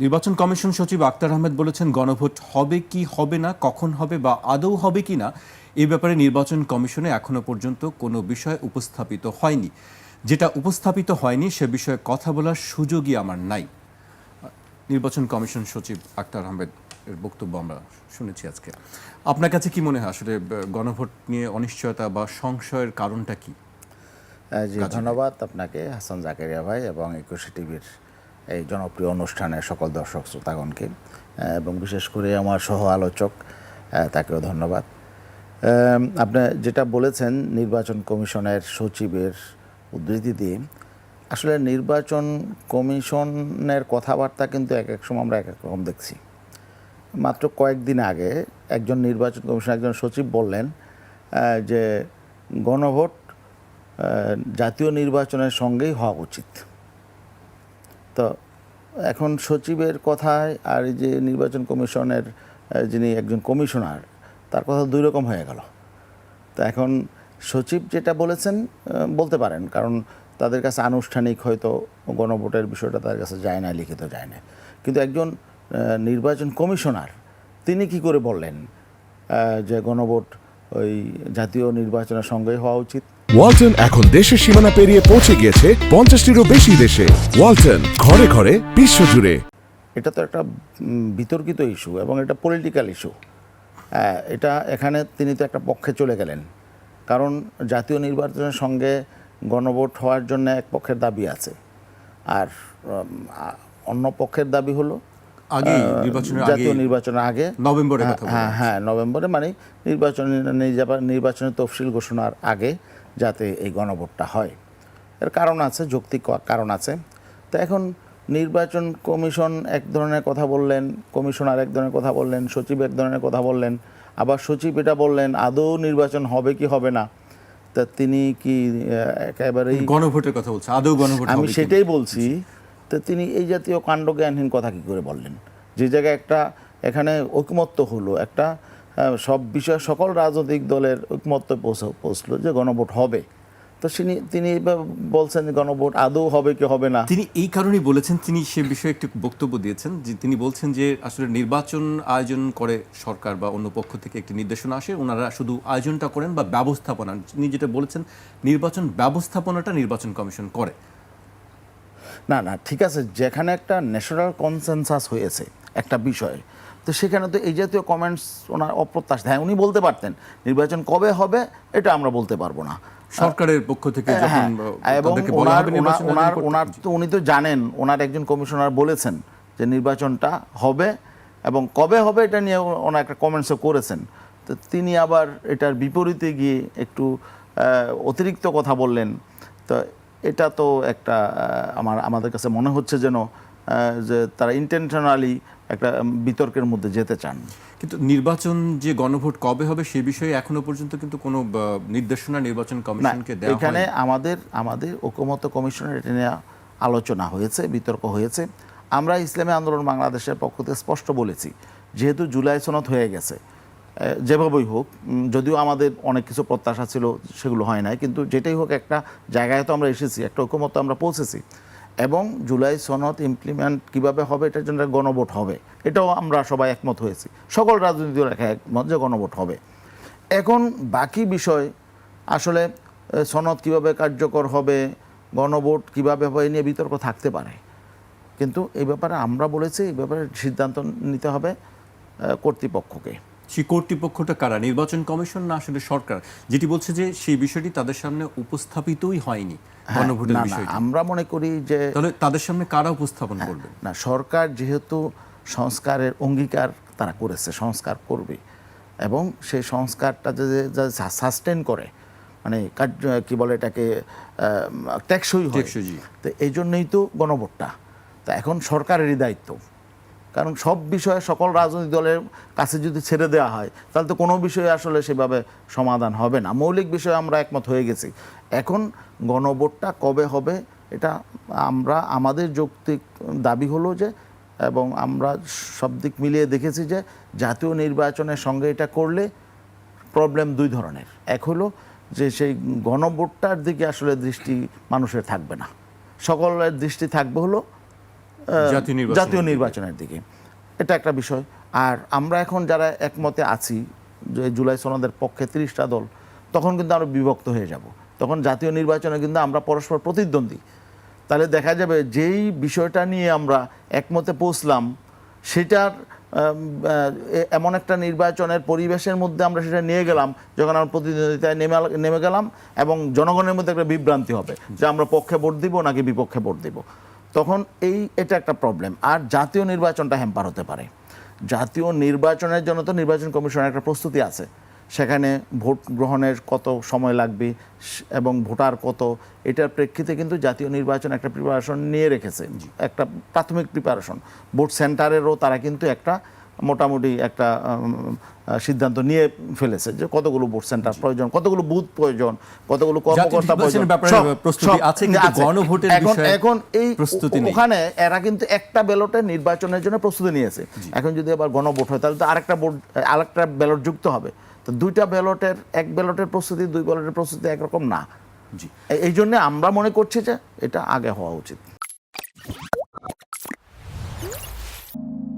নির্বাচন কমিশন সচিব আক্তার আহমেদ বলেছেন গণভোট হবে কি হবে না কখন হবে বা আদৌ হবে কি না এ ব্যাপারে নির্বাচন কমিশনে এখনও পর্যন্ত কোনো বিষয় উপস্থাপিত হয়নি। যেটা উপস্থাপিত হয়নি সে বিষয়ে কথা বলার সুযোগই আমার নাই। নির্বাচন কমিশন সচিব আক্তার আহমেদ এর বক্তব্য আমরা শুনেছি আজকে। আপনার কাছে কি মনে হয় আসলে গণভোট নিয়ে অনিশ্চয়তা বা সংশয়ের কারণটা কি? ধন্যবাদ আপনাকে হাসান জাকারিয়া ভাই এবং একুশে টিভির এই জনপ্রিয় অনুষ্ঠানের সকল দর্শক শ্রোতাগণকে এবং বিশেষ করে আমার সহ আলোচক তাকেও ধন্যবাদ। আপনি যেটা বলেছেন, নির্বাচন কমিশনের সচিবের উদ্ধৃতি দিয়ে, আসলে নির্বাচন কমিশনের কথাবার্তা কিন্তু এক এক সময় আমরা এক এক রকম দেখছি। মাত্র কয়েকদিন আগে একজন নির্বাচন কমিশন, একজন সচিব বললেন যে গণভোট জাতীয় নির্বাচনের সঙ্গেই হওয়া উচিত। তো এখন সচিবের কথায় আর এই যে নির্বাচন কমিশনের যিনি একজন কমিশনার, তার কথা দুই রকম হয়ে গেল। তো এখন সচিব যেটা বলেছেন বলতে পারেন, কারণ তাদের কাছে আনুষ্ঠানিক হয়তো গণভোটের বিষয়টা তাদের কাছে যায় না, লিখিত যায় না। কিন্তু একজন নির্বাচন কমিশনার, তিনি কি করে বললেন যে গণভোট ওই জাতীয় নির্বাচনের সঙ্গেই হওয়া উচিত? ওয়ালটন এখন দেশের সীমানা পেরিয়ে পৌঁছে গিয়েছে পঞ্চাশটিরও বেশি দেশে। ওয়ালটন ঘরে ঘরে বিশ্বজুড়ে। এটা তো একটা বিতর্কিত ইস্যু এবং এটা পলিটিক্যাল ইস্যু এটা এখানে তিনি তো একটা পক্ষে চলে গেলেন। কারণ জাতীয় নির্বাচনের সঙ্গে গণভোট হওয়ার জন্য এক পক্ষের দাবি আছে। আর অন্য পক্ষের দাবি হলো আগে নির্বাচনের জাতীয় নির্বাচনের আগে। নভেম্বরে হ্যাঁ, হ্যাঁ হ্যাঁ নভেম্বরে মানে নির্বাচন নির্বাচনের তফসিল ঘোষণার আগে যাতে এই গণভোটটা হয়। এর কারণ আছে যৌক্তিক কারণ আছে। তো এখন নির্বাচন কমিশন এক ধরনের কথা বললেন কমিশনার এক ধরনের কথা বললেন সচিব এক ধরনের কথা বললেন আবার সচিব এটা বললেন আদৌ নির্বাচন হবে কি হবে না? তা তিনি কি একেবারেই গণভোটের কথা বলছে আদৌ গণভোট আমি সেটাই বলছি। তো তিনি এই জাতীয় কাণ্ডজ্ঞানহীন কথা কি করে বললেন? যে জায়গায় একটা এখানে ঐকমত্য হলো একটা সব বিষয় সকল রাজনৈতিক দলের ঐকমত্য পৌঁছ- পৌঁছলো যে গণভোট হবে। তো তিনি তিনি বলছেন গণভোট আদৌ হবে কি হবে না। তিনি এই কারণেই বলেছেন তিনি সে বিষয়ে একটি বক্তব্য দিয়েছেন যে তিনি বলছেন যে আসলে নির্বাচন আয়োজন করে সরকার বা অন্য পক্ষ থেকে একটি নির্দেশনা আসে ওনারা শুধু আয়োজনটা করেন বা ব্যবস্থাপনা তিনি যেটা বলেছেন নির্বাচন ব্যবস্থাপনাটা নির্বাচন কমিশন করে। না না ঠিক আছে যেখানে একটা ন্যাশনাল কনসেনসাস হয়েছে একটা বিষয় তো সেখানে তো এই জাতীয় কমেন্টস ওনার অপ্রত্যাশিত হ্যাঁ উনি বলতে পারতেন নির্বাচন কবে হবে এটা আমরা বলতে পারব না। সরকারের পক্ষ থেকে হ্যাঁ, আহ, এবং ওনার ওনার ওনার তো উনি তো জানেন ওনার একজন কমিশনার বলেছেন যে নির্বাচনটা হবে এবং কবে হবে এটা নিয়ে ওনার একটা কমেন্টসও করেছেন। তো তিনি আবার এটার বিপরীতে গিয়ে একটু অতিরিক্ত কথা বললেন। তো এটা তো একটা আমার আমাদের কাছে মনে হচ্ছে যেন যে তারা ইন্টেনশনালি একটা বিতর্কের মধ্যে যেতে চান। কিন্তু নির্বাচন যে গণভোট কবে হবে সে বিষয়ে এখনও পর্যন্ত কিন্তু কোনো নির্দেশনা নির্বাচন কমিশনকে দেওয়া এখানে আমাদের আমাদের ঐকমত্য কমিশনের এটা নিয়ে আলোচনা হয়েছে বিতর্ক হয়েছে। আমরা ইসলামী আন্দোলন বাংলাদেশের পক্ষ থেকে স্পষ্ট বলেছি যেহেতু জুলাই সনদ হয়ে গেছে যেভাবেই হোক যদিও আমাদের অনেক কিছু প্রত্যাশা ছিল সেগুলো হয় নাই কিন্তু যেটাই হোক একটা জায়গায় তো আমরা এসেছি একটা ঐকমত্য আমরা পৌঁছেছি। এবং জুলাই সনদ ইমপ্লিমেন্ট কীভাবে হবে, এটার জন্য গণভোট হবে। এটাও আমরা সবাই একমত হয়েছি। সকল দল একা একমত যে গণভোট হবে। এখন বাকি বিষয়, আসলে সনদ কীভাবে কার্যকর হবে, গণভোট কীভাবে হবে, এ নিয়ে বিতর্ক থাকতে পারে। কিন্তু এই ব্যাপারে আমরা বলেছি, এই ব্যাপারে সিদ্ধান্ত নিতে হবে কর্তৃপক্ষকে। সেই কর্তৃপক্ষটা কারা? নির্বাচন কমিশন না আসলে সরকার? যেটি বলছে যে সেই বিষয়টি তাদের সামনে উপস্থাপিতই হয়নি গণভোটের হ্যাঁ, বিষয়টি। আমরা মনে করি যে তাহলে তাদের সামনে কারা উপস্থাপন করবেন না সরকার যেহেতু সংস্কারের অঙ্গীকার তারা করেছে সংস্কার করবে। এবং সেই সংস্কারটা যে সাস্টেন করে মানে কার্য কি বলে এটাকে টেকসই হয়। তো এই জন্যই তো গণভোটটা। তা এখন সরকারেরই দায়িত্ব। কারণ সব বিষয়ে সকল রাজনৈতিক দলের কাছে যদি ছেড়ে দেওয়া হয়, তাহলে তো কোনো বিষয়ে আসলে সেভাবে সমাধান হবে না। মৌলিক বিষয়ে আমরা একমত হয়ে গেছি। এখন গণভোটটা কবে হবে, এটা আমরা, আমাদের যৌক্তিক দাবি হলো যে, এবং আমরা সব দিক মিলিয়ে দেখেছি যে, জাতীয় নির্বাচনের সঙ্গে এটা করলে প্রবলেম দুই ধরনের। এক হলো যে, সেই গণভোটটার দিকে আসলে দৃষ্টি মানুষের থাকবে না। সকলের দৃষ্টি থাকবে হলো জাতীয় নির্বাচনের দিকে। এটা একটা বিষয়। আর আমরা এখন যারা একমতে আছি যে জুলাই সনদের পক্ষে তিরিশটা দল তখন কিন্তু আমরা বিভক্ত হয়ে যাব। তখন জাতীয় নির্বাচনে কিন্তু আমরা পরস্পর প্রতিদ্বন্দ্বী। তাহলে দেখা যাবে যেই বিষয়টা নিয়ে আমরা একমতে পৌঁছলাম সেটার এমন একটা নির্বাচনের পরিবেশের মধ্যে আমরা সেটা নিয়ে গেলাম যখন আমরা প্রতিদ্বন্দ্বিতায় নেমে নেমে গেলাম এবং জনগণের মধ্যে একটা বিভ্রান্তি হবে যে আমরা পক্ষে ভোট দিব নাকি বিপক্ষে ভোট দিব। তখন এই এটা একটা প্রবলেম আর জাতীয় নির্বাচনটা হ্যাম্পার হতে পারে। জাতীয় নির্বাচনের জন্য তো নির্বাচন কমিশনের একটা প্রস্তুতি আছে। সেখানে ভোট গ্রহণের কত সময় লাগবে এবং ভোটার কত এটার প্রেক্ষিতে কিন্তু জাতীয় নির্বাচন একটা প্রিপারেশন নিয়ে রেখেছে। একটা প্রাথমিক প্রিপারেশন ভোট সেন্টারেরও তারা কিন্তু একটা মোটামুটি একটা সিদ্ধান্ত নিয়ে ফেলেছে যে কতগুলো ভোট সেন্টার প্রয়োজন কতগুলো বুথ প্রয়োজন কতগুলো কর্মকর্তা প্রয়োজন। এখন এখন এই। ওখানে এরা কিন্তু একটা ব্যালটে নির্বাচনের জন্য প্রস্তুতি নিয়েছে। এখন যদি আবার গণভোট হয় তাহলে তো আরেকটা ভোট আরেকটা ব্যালট যুক্ত হবে। তো দুইটা ব্যালটের এক ব্যালটের প্রস্তুতি দুই ব্যালটের প্রস্তুতি একরকম না। জি। এই জন্য আমরা মনে করছি যে এটা আগে হওয়া উচিত।